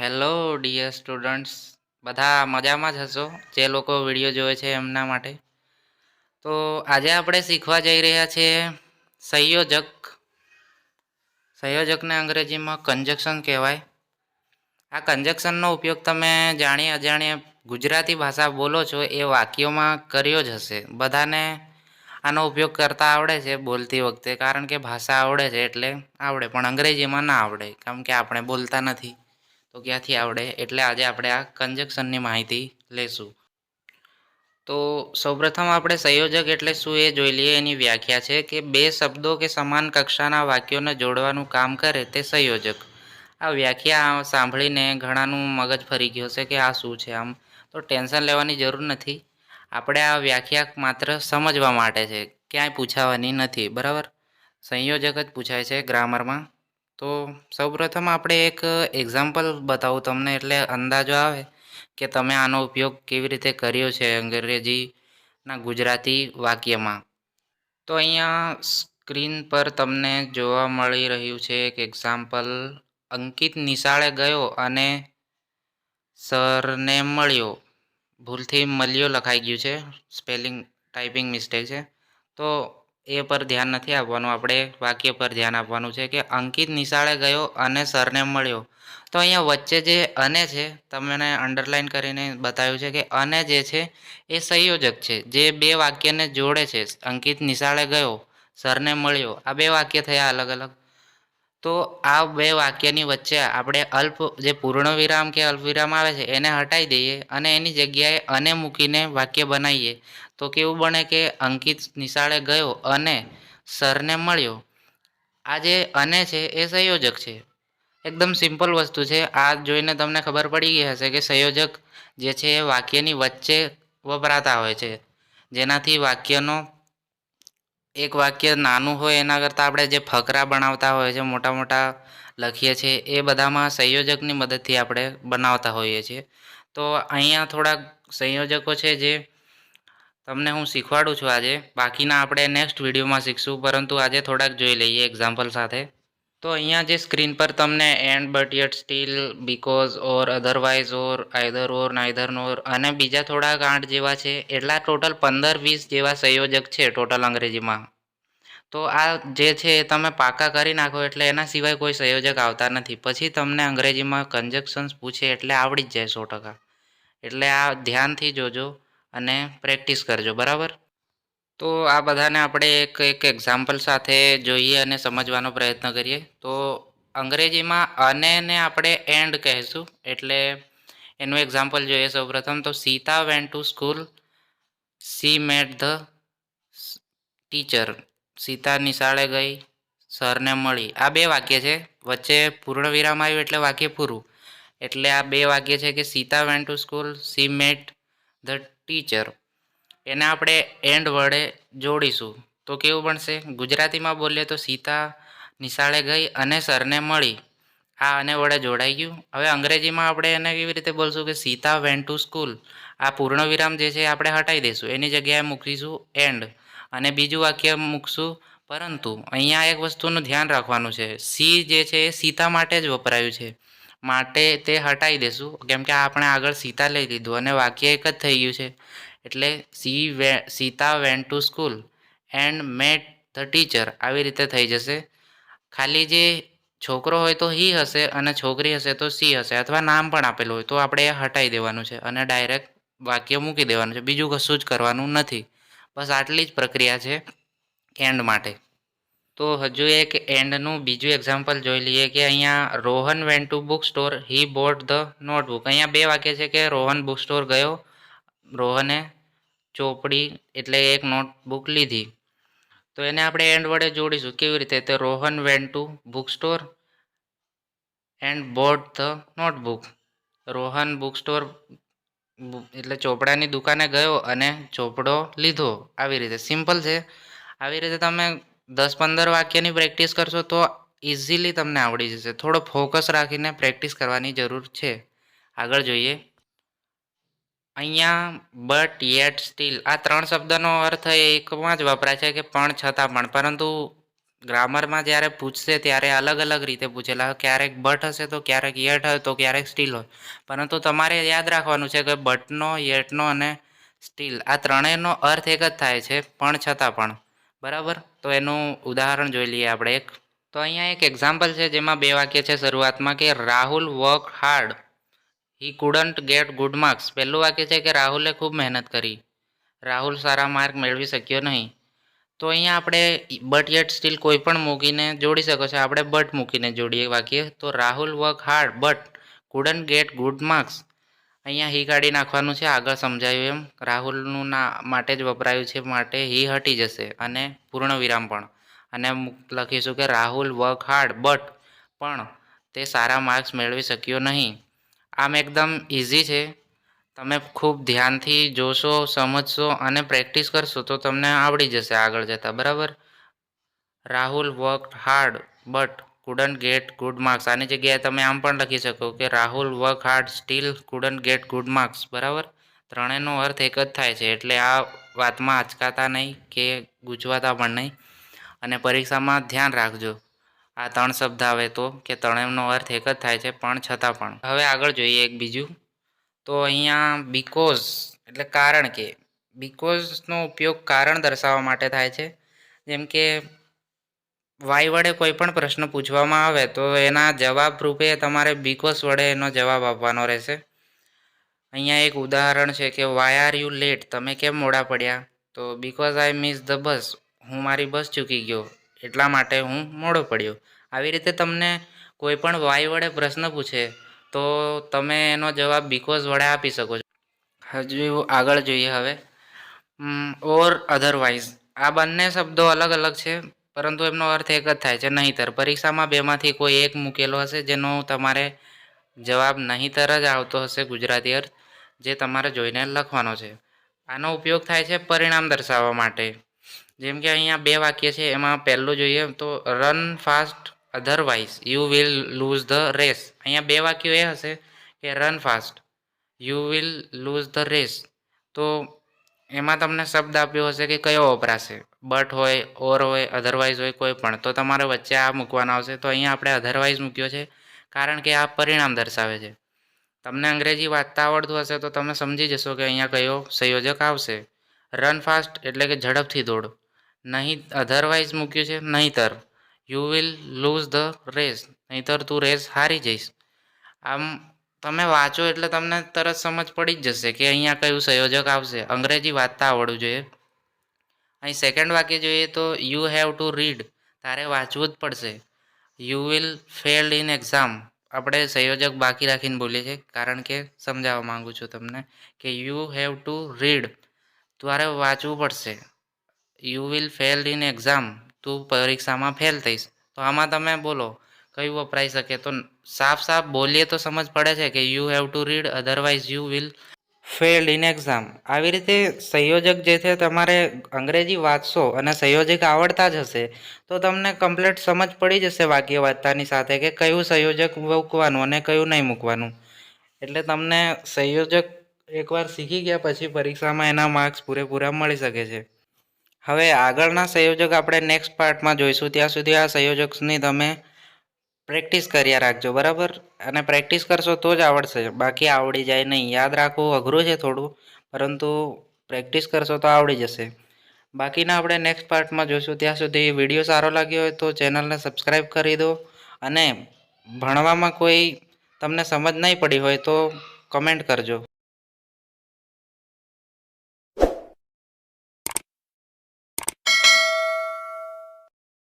Hello dear students બધા મજામાં જ હશો? જે લોકો વીડિયો જોવે છે એમના માટે. તો આજે આપણે શીખવા જઈ રહ્યા છીએ સંયોજક. સંયોજકને અંગ્રેજીમાં કંજક્શન કહેવાય. આ કંજક્શનનો ઉપયોગ તમે જાણી અજાણીએ ગુજરાતી ભાષા બોલો છો એ વાક્યોમાં કર્યો જ હશે. બધાને આનો ઉપયોગ કરતા આવડે છે બોલતી વખતે, કારણ કે ભાષા આવડે છે એટલે આવડે, પણ અંગ્રેજીમાં ના આવડે, કેમ કે આપણે બોલતા નથી. તો ક્યાંથી આવડે? એટલે આજે આપણે આ કંજક્શનની માહિતી લેશું. તો સૌપ્રથમ આપણે સંયોજક એટલે શું એ જોઈ લઈએ. એની વ્યાખ્યા છે કે બે શબ્દો કે સમાન કક્ષાના વાક્યોને જોડવાનું કામ કરે તે સંયોજક. આ વ્યાખ્યા સાંભળીને ઘણાનું મગજ ફરી ગયું છે કે આ શું છે આમ. તો ટેન્શન લેવાની જરૂર નથી. આપણે આ વ્યાખ્યા માત્ર સમજવા માટે છે. ક્યાંય પૂછાવાની નથી. બરાબર? સંયોજક જ પૂછાય છે ગ્રામરમાં. તો સૌપ્રથમ આપણે એક એક્ઝામ્પલ બતાવું તમને, એટલે અંદાજો આવે કે તમે આનો ઉપયોગ કેવી રીતે કર્યો છે અંગ્રેજીના ગુજરાતી વાક્યમાં. તો અહીંયા સ્ક્રીન પર તમને જોવા મળી રહ્યું છે એક એક્ઝામ્પલ અંકિત નિશાળે ગયો અને સરને મળ્યો. ભૂલથી મળ્યો લખાઈ ગયું છે. સ્પેલિંગ ટાઈપિંગ મિસ્ટેક છે. તો એ પર ધ્યાન નથી આપવાનું. આપણે વાક્ય પર ધ્યાન આપવાનું છે કે અંકિત નિશાળે ગયો અને સરને મળ્યો. તો અહીંયા વચ્ચે જે અને છે, તમને અંડરલાઇન કરીને બતાવ્યું છે કે અને જે છે એ સંયોજક છે. જે બે વાક્યને જોડે છે, અંકિત નિશાળે ગયો, સરને મળ્યો. આ બે વાક્ય થયા અલગ અલગ તો આ બે વાક્યની વચ્ચે આપણે અલ્પ જે પૂર્ણ વિરામ કે અલ્પ વિરામ આવે છે, એને હટાવી દઈએ અને એની જગ્યાએ અને મૂકીને વાક્ય બનાવીએ. તો કેવું બને કે અંકિત નિશાળે ગયો અને સરને મળ્યો. આ જે અને છે, એ સંયોજક છે. એકદમ સિમ્પલ વસ્તુ છે. આ જોઈને તમને ખબર પડી ગઈ હશે કે સંયોજક જે છે, એ વાક્યની વચ્ચે વપરાતા હોય છે. જેનાથી વાક્યનો એક વાક્ય નાનું હોય એના કરતાં આપણે જે ફકરા બનાવતા હોય છે મોટા મોટા લખીએ છીએ, એ બધામાં સંયોજકની મદદથી આપણે બનાવતા હોઈએ છીએ. તો અહીંયા થોડાક સંયોજકો છે જે તમને હું શીખવાડું છું આજે. બાકીના આપણે નેક્સ્ટ વિડીયોમાં શીખશું, પરંતુ આજે થોડાક જોઈ લઈએ એક્ઝામ્પલ સાથે. તો અહીંયા જે સ્ક્રીન પર તમને and but yet still, because or, otherwise or either or neither nor અને બીજા થોડાક ગાંઠ જેવા છે. એટલા ટોટલ પંદર વીસ જેવા સંયોજક છે ટોટલ અંગ્રેજીમાં. તો આ જે છે એ તમે પાકા કરી નાખો એટલે એના સિવાય કોઈ સંયોજક આવતા નથી. પછી તમને અંગ્રેજીમાં કન્જક્શન્સ પૂછે એટલે આવડી જ જાય સો ટકા. એટલે આ ધ્યાનથી જોજો અને પ્રેક્ટિસ કરજો. બરાબર? તો આ બધાને આપણે એક એક એક્ઝામ્પલ સાથે જોઈએ અને સમજવાનો પ્રયત્ન કરીએ. તો અંગ્રેજીમાં અને ને આપણે એન્ડ કહીશું. એટલે એનું એક્ઝામ્પલ જોઈએ સૌપ્રથમ તો Sita went to school she met the teacher Sita નિશાળે ગઈ. સરને મળી. આ બે વાક્ય છે. વચ્ચે પૂર્ણ વિરામ આવ્યું એટલે વાક્ય પૂરું. એટલે આ બે વાક્ય છે કે Sita went to school she met the teacher એને આપણે એન્ડ વડે જોડીશું. તો કેવું બનશે? ગુજરાતીમાં બોલીએ તો સીતા નિશાળે ગઈ અને સરને મળી. આ અને વડે જોડાઈ ગયું. હવે અંગ્રેજીમાં આપણે એને કેવી રીતે બોલશું કે સીતા વેન ટુ સ્કૂલ. આ પૂર્ણ વિરામ જે છે આપણે હટાવી દઈશું એની જગ્યાએ મૂકીશું એન્ડ અને બીજું વાક્ય મૂકશું. પરંતુ અહીંયા એક વસ્તુનું ધ્યાન રાખવાનું છે. સી જે છે એ સીતા માટે જ વપરાયું છે. માટે તે હટાવી દેશું. કેમ કે આપણે આગળ સીતા લઈ લીધું અને વાક્ય એક જ થઈ ગયું છે. એટલે see way, Sita went to school and met the teacher આવી રીતે થઈ જશે. ખાલી જે છોકરો હોય તો હી હશે અને છોકરી હશે તો સી હશે અથવા નામ પણ આપેલું હોય તો આપણે એ હટાવી દેવાનું છે અને ડાયરેક્ટ વાક્ય મૂકી દેવાનું છે. બીજું કશું જ કરવાનું નથી. બસ આટલી જ પ્રક્રિયા છે એન્ડ માટે. તો હજુ એક એન્ડનું બીજું એક્ઝામ્પલ જોઈ લઈએ કે અહીંયા Rohan went to book store he bought the notebook અહીંયા બે વાક્ય છે કે રોહન બુક સ્ટોર ગયો રોહને ચોપડી એટલે એક નોટબુક લીધી. તો એને આપણે એન્ડ વડે જોડીશું. કેવી રીતે? તો Rohan went to book store and bought the notebook Rohan book store એટલે ચોપડાની દુકાને ગયો અને ચોપડો લીધો. આવી રીતે. સિમ્પલ છે. આવી રીતે તમે દસ પંદર વાક્યની પ્રેક્ટિસ કરશો તો ઇઝીલી તમને આવડી જશે. થોડો ફોકસ રાખીને પ્રેક્ટિસ કરવાની જરૂર છે. આગળ જોઈએ. અહીંયા બટ યેટ સ્ટીલ. આ ત્રણ શબ્દનો અર્થ એકમાં જ વપરાય છે કે પણ છતાં પણ. પરંતુ ગ્રામરમાં જ્યારે પૂછશે ત્યારે અલગ અલગ રીતે પૂછેલા ક્યારેક બટ હશે તો ક્યારેક યટ હોય તો ક્યારેક સ્ટીલ હોય. પરંતુ તમારે યાદ રાખવાનું છે કે બટનો, યટનો અને સ્ટીલ આ ત્રણેયનો અર્થ એક જ થાય છે, પણ છતાં પણ. બરાબર? તો એનું ઉદાહરણ જોઈ લઈએ આપણે એક. તો અહીંયા એક એક્ઝામ્પલ છે જેમાં બે વાક્ય છે શરૂઆતમાં કે Rahul work hard he couldn't get good marks પહેલું વાક્ય છે કે રાહુલે ખૂબ મહેનત કરી. રાહુલ સારા માર્ક મેળવી શક્યો નહીં. તો અહીંયા આપણે બટ યેટ સ્ટીલ કોઈ પણ મૂકીને જોડી શકો છો. આપણે બટ મૂકીને જોડીએ વાક્ય. તો Rahul work hard but couldn't get good marks અહીંયા હી કાઢી નાખવાનું છે. આગળ સમજાયું એમ. રાહુલનું ના માટે જ વપરાયું છે. માટે હી હટી જશે. અને પૂર્ણ વિરામ પણ. અને લખીશું કે રાહુલ વર્ક હાર્ડ બટ પણ તે સારા માર્ક્સ મેળવી શક્યો નહીં. આમ એકદમ ઇઝી છે. તમે ખૂબ ધ્યાનથી જોશો, સમજશો અને પ્રેક્ટિસ કરશો તો તમને આવડી જશે આગળ જતાં, બરાબર? Rahul work hard but couldn't get good marks આની જગ્યાએ તમે આમ પણ લખી શકો કે Rahul work hard still couldn't get good marks બરાબર? ત્રણેયનો અર્થ એક જ થાય છે, એટલે આ વાતમાં આંચકાતા નહીં કે ગૂંચવાતા પણ નહીં. અને પરીક્ષામાં ધ્યાન રાખજો. આ ત્રણ શબ્દ આવે તો, કે ત્રણેયનો અર્થ એક જ થાય છે, પણ છતાં પણ. હવે આગળ જોઈએ એક બીજું. તો અહીંયા બીકોઝ એટલે કારણ કે. બીકોઝનો ઉપયોગ કારણ દર્શાવવા માટે થાય છે. જેમ કે, વાય વડે કોઈ પણ પ્રશ્ન પૂછવામાં આવે, તો એના જવાબ રૂપે તમારે બીકોઝ વડે એનો જવાબ આપવાનો રહેશે. અહીંયા એક ઉદાહરણ છે કે વાય આર યુ લેટ તમે કેમ મોડા પડ્યા? તો because I miss the bus હું મારી બસ ચૂકી ગયો. એટલા માટે હું મોડો પડ્યો. આવી રીતે તમને કોઈ પણ વાય વડે પ્રશ્ન પૂછે, તો તમે એનો જવાબ બીકોઝ વડે આપી શકો છો. હજુ આગળ જોઈએ હવે. ઓર અધરવાઇઝ આ બંને શબ્દો અલગ અલગ છે, પરંતુ એમનો અર્થ એક જ થાય છે, નહીંતર. પરીક્ષામાં બેમાંથી કોઈ એક મૂકેલો હશે, જેનો તમારે જવાબ નહીંતર જ આવતો હશે ગુજરાતી અર્થ, જે તમારે જોઈને લખવાનો છે. આનો ઉપયોગ થાય છે પરિણામ દર્શાવવા માટે. જેમ કે અહીંયા બે વાક્ય છે, એમાં પહેલું જોઈએ તો run fast otherwise you will lose the race અહીંયા બે વાક્યો એ હશે કે run fast you will lose the race તો એમાં તમને શબ્દ આપ્યો હશે કે કયો વપરાશે બટ હોય ઓર હોય અધરવાઇઝ હોય, કોઈ પણ. તો તમારે વચ્ચે આ મૂકવાનો આવશે. તો અહીંયા આપણે અધરવાઇઝ મૂક્યો છે, કારણ કે આ પરિણામ દર્શાવે છે. તમને અંગ્રેજી વાંચતા આવડતું હશે તો તમે સમજી જશો કે અહીંયા કયો સંયોજક આવશે. રન ફાસ્ટ એટલે કે ઝડપથી દોડ. નહીં અધરવાઇઝ મૂક્યું છે, નહીંતર. You will lose the race નહીંતર તું રેસ હારી જઈશ. આમ, તમે વાંચો એટલે તમને તરત સમજ પડી જ જશે કે અહીંયા કયું સંયોજક આવશે. અંગ્રેજી વાંચતા આવડવું જોઈએ. અહીં સેકન્ડ વાક્ય જોઈએ તો યુ હેવ ટુ રીડ તારે વાંચવું જ પડશે. You will fail in exam આપણે સંયોજક બાકી રાખીને બોલીએ છીએ, કારણ કે સમજાવવા માગું છું તમને કે યુ હેવ ટુ રીડ તારે વાંચવું પડશે. You will fail in exam તું પરીક્ષામાં ફેલ થઈશ. તો આમાં તમે બોલો કયું વપરાઈ શકે? તો સાફ સાફ બોલીએ તો સમજ પડે છે કે you have to read otherwise you will failed in exam આવી રીતે સંયોજક જે છે, તમારે અંગ્રેજી વાંચશો અને સંયોજક આવડતા જ હશે. તો તમને કમ્પ્લીટ સમજ પડી જશે વાક્ય વાંચતાની સાથે કે કયું સંયોજક મૂકવાનું અને કયું નહીં મૂકવાનું. એટલે તમને સંયોજક એકવાર શીખી ગયા પછી પરીક્ષામાં એના માર્ક્સ પૂરેપૂરા મળી શકે છે. હવે આગળના સંયોજક આપણે નેક્સ્ટ પાર્ટમાં જોઈશું. ત્યાં સુધી આ સંયોજકની તમે પ્રેક્ટિસ કર્યા રાખજો, બરાબર? અને પ્રેક્ટિસ કરશો તો જ આવડશે. બાકી આવડી જાય નહીં. યાદ રાખવું અઘરું છે થોડું, પરંતુ પ્રેક્ટિસ કરશો તો આવડી જશે. બાકીના આપણે નેક્સ્ટ પાર્ટમાં જોઈશું. ત્યાં સુધી વીડિયો સારો લાગ્યો હોય તો ચેનલને સબસ્ક્રાઈબ કરી દો અને ભણવામાં કોઈ તમને સમજ નહીં પડી હોય તો કમેન્ટ કરજો.